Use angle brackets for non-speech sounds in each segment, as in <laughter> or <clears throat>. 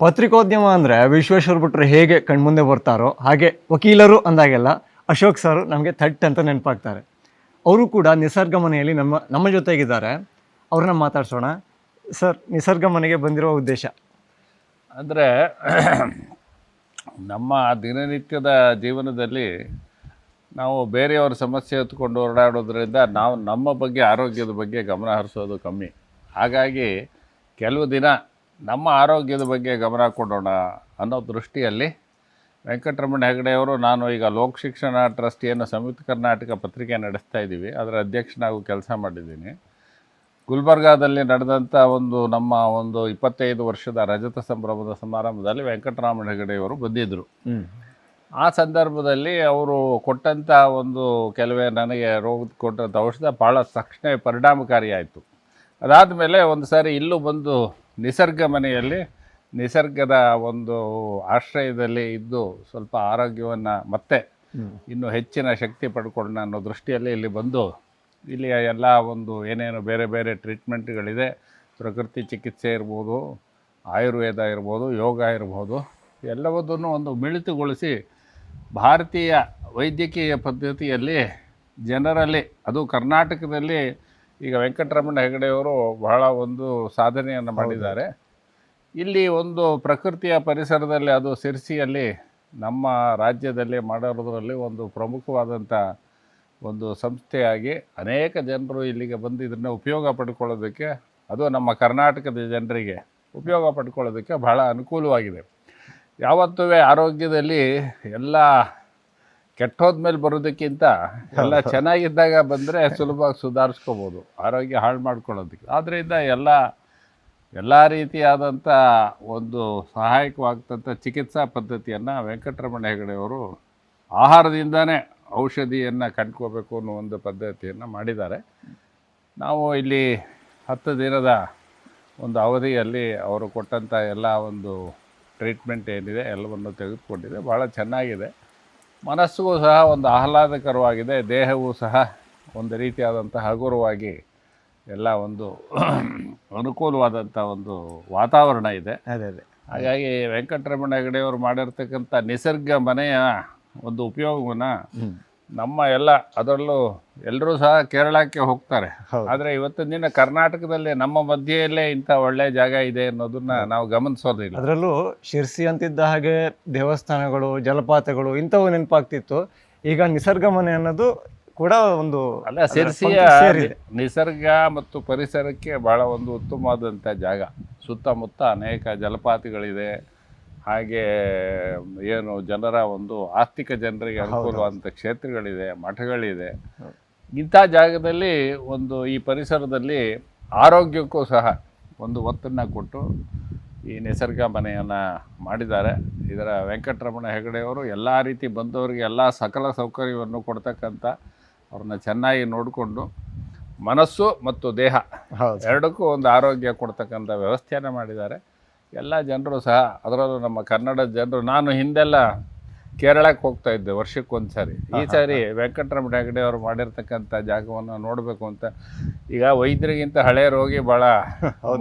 ಪತ್ರಿಕೋದ್ಯಮ ಅಂದರೆ ವಿಶ್ವೇಶ್ವರ ಭಟ್ರು ಹೇಗೆ ಕಣ್ಮುಂದೆ ಬರ್ತಾರೋ ಹಾಗೆ ವಕೀಲರು ಅಂದಾಗೆಲ್ಲ ಅಶೋಕ್ ಸರ್ ನಮಗೆ ಥಟ್ ಅಂತ ನೆನಪಾಗ್ತಾರೆ. ಅವರು ಕೂಡ ನಿಸರ್ಗ ಮನೆಯಲ್ಲಿ ನಮ್ಮ ನಮ್ಮ ಜೊತೆಗಿದ್ದಾರೆ. ಅವ್ರನ್ನ ಮಾತಾಡ್ಸೋಣ. ಸರ್, ನಿಸರ್ಗ ಮನೆಗೆ ಬಂದಿರೋ ಉದ್ದೇಶ. ಅಂದರೆ ನಮ್ಮ ದಿನನಿತ್ಯದ ಜೀವನದಲ್ಲಿ ನಾವು ಬೇರೆಯವರ ಸಮಸ್ಯೆ ಹೊತ್ಕೊಂಡು ಓಡಾಡೋದ್ರಿಂದ ನಾವು ನಮ್ಮ ಬಗ್ಗೆ ಆರೋಗ್ಯದ ಬಗ್ಗೆ ಗಮನ ಹರಿಸೋದು ಕಮ್ಮಿ. ಹಾಗಾಗಿ ಕೆಲವು ದಿನ ನಮ್ಮ ಆರೋಗ್ಯದ ಬಗ್ಗೆ ಗಮನ ಕೊಡೋಣ ಅನ್ನೋ ದೃಷ್ಟಿಯಲ್ಲಿ ವೆಂಕಟರಮಣ ಹೆಗಡೆಯವರು ನಾನು ಈಗ ಲೋಕ ಶಿಕ್ಷಣ ಟ್ರಸ್ಟಿಯನ್ನು ಸಂಯುಕ್ತ ಕರ್ನಾಟಕ ಪತ್ರಿಕೆ ನಡೆಸ್ತಾ ಇದ್ದೀವಿ. ಅದರ ಅಧ್ಯಕ್ಷನಾಗೂ ಕೆಲಸ ಮಾಡಿದ್ದೀನಿ. ಗುಲ್ಬರ್ಗಾದಲ್ಲಿ ನಡೆದಂಥ ಒಂದು ನಮ್ಮ ಒಂದು ಇಪ್ಪತ್ತೈದು ವರ್ಷದ ರಜತ ಸಂಭ್ರಮದ ಸಮಾರಂಭದಲ್ಲಿ ವೆಂಕಟರಾಮಣ ಹೆಗಡೆಯವರು ಬಂದಿದ್ದರು. ಆ ಸಂದರ್ಭದಲ್ಲಿ ಅವರು ಕೊಟ್ಟಂಥ ಒಂದು ಕೆಲವೇ ನನಗೆ ರೋಗದ ಕೊಟ್ಟಂಥ ಔಷಧ ಭಾಳ ತಕ್ಷಣ ಪರಿಣಾಮಕಾರಿಯಾಯಿತು. ಅದಾದ ಮೇಲೆ ಒಂದು ಸಾರಿ ಇಲ್ಲೂ ಬಂದು ನಿಸರ್ಗ ಮನೆಯಲ್ಲಿ ನಿಸರ್ಗದ ಒಂದು ಆಶ್ರಯದಲ್ಲಿ ಇದ್ದು ಸ್ವಲ್ಪ ಆರೋಗ್ಯವನ್ನು ಮತ್ತೆ ಇನ್ನೂ ಹೆಚ್ಚಿನ ಶಕ್ತಿ ಪಡ್ಕೊಳ್ಳೋಣ ಅನ್ನೋ ದೃಷ್ಟಿಯಲ್ಲಿ ಇಲ್ಲಿ ಬಂದು ಇಲ್ಲಿಯ ಎಲ್ಲ ಒಂದು ಏನೇನು ಬೇರೆ ಬೇರೆ ಟ್ರೀಟ್ಮೆಂಟ್ಗಳಿದೆ. ಪ್ರಕೃತಿ ಚಿಕಿತ್ಸೆ ಇರ್ಬೋದು ಆಯುರ್ವೇದ ಇರ್ಬೋದು ಯೋಗ ಇರ್ಬೋದು ಎಲ್ಲವನ್ನೂ ಒಂದು ಮಿಳಿತಗೊಳಿಸಿ ಭಾರತೀಯ ವೈದ್ಯಕೀಯ ಪದ್ಧತಿಯಲ್ಲಿ ಜನರಲ್ಲಿ ಅದು ಕರ್ನಾಟಕದಲ್ಲಿ ಈಗ ವೆಂಕಟರಮಣ ಹೆಗಡೆಯವರು ಬಹಳ ಒಂದು ಸಾಧನೆಯನ್ನು ಮಾಡಿದ್ದಾರೆ. ಇಲ್ಲಿ ಒಂದು ಪ್ರಕೃತಿಯ ಪರಿಸರದಲ್ಲಿ ಅದು ಸಿರ್ಸಿಯಲ್ಲಿ ನಮ್ಮ ರಾಜ್ಯದಲ್ಲಿ ಮಾಡಿರೋದ್ರಲ್ಲಿ ಒಂದು ಪ್ರಮುಖವಾದಂಥ ಒಂದು ಸಂಸ್ಥೆಯಾಗಿ ಅನೇಕ ಜನರು ಇಲ್ಲಿಗೆ ಬಂದು ಇದನ್ನು ಉಪಯೋಗ ಪಡ್ಕೊಳ್ಳೋದಕ್ಕೆ ಅದು ನಮ್ಮ ಕರ್ನಾಟಕದ ಜನರಿಗೆ ಉಪಯೋಗ ಪಡ್ಕೊಳ್ಳೋದಕ್ಕೆ ಬಹಳ ಅನುಕೂಲವಾಗಿದೆ. ಯಾವತ್ತೂ ಆರೋಗ್ಯದಲ್ಲಿ ಎಲ್ಲ ಕೆಟ್ಟೋದ್ಮೇಲೆ ಬರೋದಕ್ಕಿಂತ ಎಲ್ಲ ಚೆನ್ನಾಗಿದ್ದಾಗ ಬಂದರೆ ಸುಲಭವಾಗಿ ಸುಧಾರಿಸ್ಕೋಬೋದು. ಆರೋಗ್ಯ ಹಾಳು ಮಾಡ್ಕೊಳ್ಳೋದಕ್ಕೆ. ಆದ್ದರಿಂದ ಎಲ್ಲ ಎಲ್ಲ ರೀತಿಯಾದಂಥ ಒಂದು ಸಹಾಯಕವಾಗ್ತಂಥ ಚಿಕಿತ್ಸಾ ಪದ್ಧತಿಯನ್ನು ವೆಂಕಟರಮಣ ಹೆಗಡೆಯವರು ಆಹಾರದಿಂದನೇ ಔಷಧಿಯನ್ನು ಕಂಡ್ಕೋಬೇಕು ಅನ್ನೋ ಒಂದು ಪದ್ಧತಿಯನ್ನು ಮಾಡಿದ್ದಾರೆ. ನಾವು ಇಲ್ಲಿ ಹತ್ತು ದಿನದ ಒಂದು ಅವಧಿಯಲ್ಲಿ ಅವರು ಕೊಟ್ಟಂಥ ಎಲ್ಲ ಒಂದು ಟ್ರೀಟ್ಮೆಂಟ್ ಏನಿದೆ ಎಲ್ಲವನ್ನು ತೆಗೆದುಕೊಂಡಿದೆ. ಭಾಳ ಚೆನ್ನಾಗಿದೆ. ಮನಸ್ಸಿಗೂ ಸಹ ಒಂದು ಆಹ್ಲಾದಕರವಾಗಿದೆ ದೇಹವೂ ಸಹ ಒಂದು ರೀತಿಯಾದಂಥ ಹಗುರವಾಗಿ ಎಲ್ಲ ಒಂದು <clears throat> ಅನುಕೂಲವಾದಂಥ ಒಂದು ವಾತಾವರಣ ಇದೆ. ಅದೇ ಅದೇ. ಹಾಗಾಗಿ ವೆಂಕಟರಮಣ ಹೆಗಡೆಯವರು ಮಾಡಿರ್ತಕ್ಕಂಥ ನಿಸರ್ಗ ಮನೆಯ ಒಂದು ಉಪಯೋಗವನ್ನು ನಮ್ಮ ಎಲ್ಲ ಅದರಲ್ಲೂ ಎಲ್ಲರೂ ಸಹ ಕೇರಳಕ್ಕೆ ಹೋಗ್ತಾರೆ. ಆದರೆ ಇವತ್ತಿನ ದಿನ ಕರ್ನಾಟಕದಲ್ಲಿ ನಮ್ಮ ಮಧ್ಯೆಯಲ್ಲೇ ಇಂಥ ಒಳ್ಳೆ ಜಾಗ ಇದೆ ಅನ್ನೋದನ್ನ ನಾವು ಗಮನಿಸೋದಿಲ್ಲ. ಅದರಲ್ಲೂ ಶಿರ್ಸಿ ಅಂತಿದ್ದ ಹಾಗೆ ದೇವಸ್ಥಾನಗಳು ಜಲಪಾತಗಳು ಇಂಥವು ನೆನಪಾಗ್ತಿತ್ತು. ಈಗ ನಿಸರ್ಗ ಮನೆ ಅನ್ನೋದು ಕೂಡ ಒಂದು ಅಲ್ಲ ಸೇರಿದೆ. ನಿಸರ್ಗ ಮತ್ತು ಪರಿಸರಕ್ಕೆ ಬಹಳ ಒಂದು ಉತ್ತಮವಾದಂಥ ಜಾಗ. ಸುತ್ತಮುತ್ತ ಅನೇಕ ಜಲಪಾತಗಳಿದೆ. ಹಾಗೆ ಏನು ಜನರ ಒಂದು ಆರ್ಥಿಕ ಜನರಿಗೆ ಅನುಕೂಲವಾದಂಥ ಕ್ಷೇತ್ರಗಳಿದೆ ಮಠಗಳಿದೆ. ಇಂಥ ಜಾಗದಲ್ಲಿ ಒಂದು ಈ ಪರಿಸರದಲ್ಲಿ ಆರೋಗ್ಯಕ್ಕೂ ಸಹ ಒಂದು ಒತ್ತನ್ನು ಕೊಟ್ಟು ಈ ನಿಸರ್ಗ ಮನೆಯನ್ನು ಮಾಡಿದ್ದಾರೆ. ಇದರ ವೆಂಕಟರಮಣ ಹೆಗಡೆಯವರು ಎಲ್ಲ ರೀತಿ ಬಂದವರಿಗೆ ಎಲ್ಲ ಸಕಲ ಸೌಕರ್ಯವನ್ನು ಕೊಡ್ತಕ್ಕಂಥ ಅವ್ರನ್ನ ಚೆನ್ನಾಗಿ ನೋಡಿಕೊಂಡು ಮನಸ್ಸು ಮತ್ತು ದೇಹ ಎರಡಕ್ಕೂ ಒಂದು ಆರೋಗ್ಯ ಕೊಡ್ತಕ್ಕಂಥ ವ್ಯವಸ್ಥೆಯನ್ನು ಮಾಡಿದ್ದಾರೆ. ಎಲ್ಲ ಜನರು ಸಹ ಅದರಲ್ಲೂ ನಮ್ಮ ಕನ್ನಡ ಜನರು ನಾನು ಹಿಂದೆಲ್ಲ ಕೇರಳಕ್ಕೆ ಹೋಗ್ತಾ ಇದ್ದೆ ವರ್ಷಕ್ಕೊಂದು ಸಾರಿ ಈ ಸಾರಿ ವೆಂಕಟರಮಣ ಹೆಗಡೆ ಅವರು ಮಾಡಿರ್ತಕ್ಕಂಥ ಜಾಗವನ್ನು ನೋಡಬೇಕು ಅಂತ. ಈಗ ವೈದ್ಯರಿಗಿಂತ ಹಳೆಯ ರೋಗಿ ಭಾಳ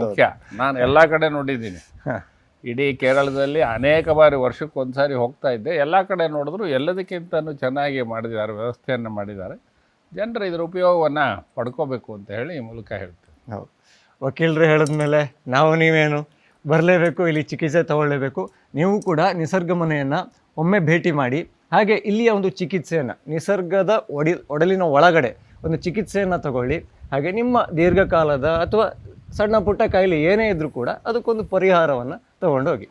ಮುಖ್ಯ. ನಾನು ಎಲ್ಲ ಕಡೆ ನೋಡಿದ್ದೀನಿ. ಇಡೀ ಕೇರಳದಲ್ಲಿ ಅನೇಕ ಬಾರಿ ವರ್ಷಕ್ಕೊಂದು ಸಾರಿ ಹೋಗ್ತಾ ಇದ್ದೆ. ಎಲ್ಲ ಕಡೆ ನೋಡಿದ್ರು ಎಲ್ಲದಕ್ಕಿಂತನೂ ಚೆನ್ನಾಗಿ ಮಾಡಿದ್ದಾರೆ ವ್ಯವಸ್ಥೆಯನ್ನು ಮಾಡಿದ್ದಾರೆ. ಜನರು ಇದರ ಉಪಯೋಗವನ್ನು ಪಡ್ಕೋಬೇಕು ಅಂತ ಹೇಳಿ ಈ ಮೂಲಕ ಹೇಳ್ತೀನಿ. ಹೌದು. ವಕೀಲರು ಹೇಳಿದ್ಮೇಲೆ ನಾವು ನೀವೇನು? ಬರಲೇಬೇಕು, ಇಲ್ಲಿ ಚಿಕಿತ್ಸೆ ತಗೊಳ್ಳೇಬೇಕು. ನೀವು ಕೂಡ ನಿಸರ್ಗ ಮನೆಯನ್ನು ಒಮ್ಮೆ ಭೇಟಿ ಮಾಡಿ, ಹಾಗೆ ಇಲ್ಲಿಯ ಒಂದು ಚಿಕಿತ್ಸೆಯನ್ನು, ನಿಸರ್ಗದ ಒಡಿ, ಒಡಲಿನ ಒಳಗಡೆ ಒಂದು ಚಿಕಿತ್ಸೆಯನ್ನು ತಗೊಳ್ಳಿ. ಹಾಗೆ ನಿಮ್ಮ ದೀರ್ಘಕಾಲದ ಅಥವಾ ಸಣ್ಣ ಪುಟ್ಟ ಕಾಯಿಲೆ ಏನೇ ಇದ್ದರೂ ಕೂಡ ಅದಕ್ಕೊಂದು ಪರಿಹಾರವನ್ನು ತಗೊಂಡೋಗಿ.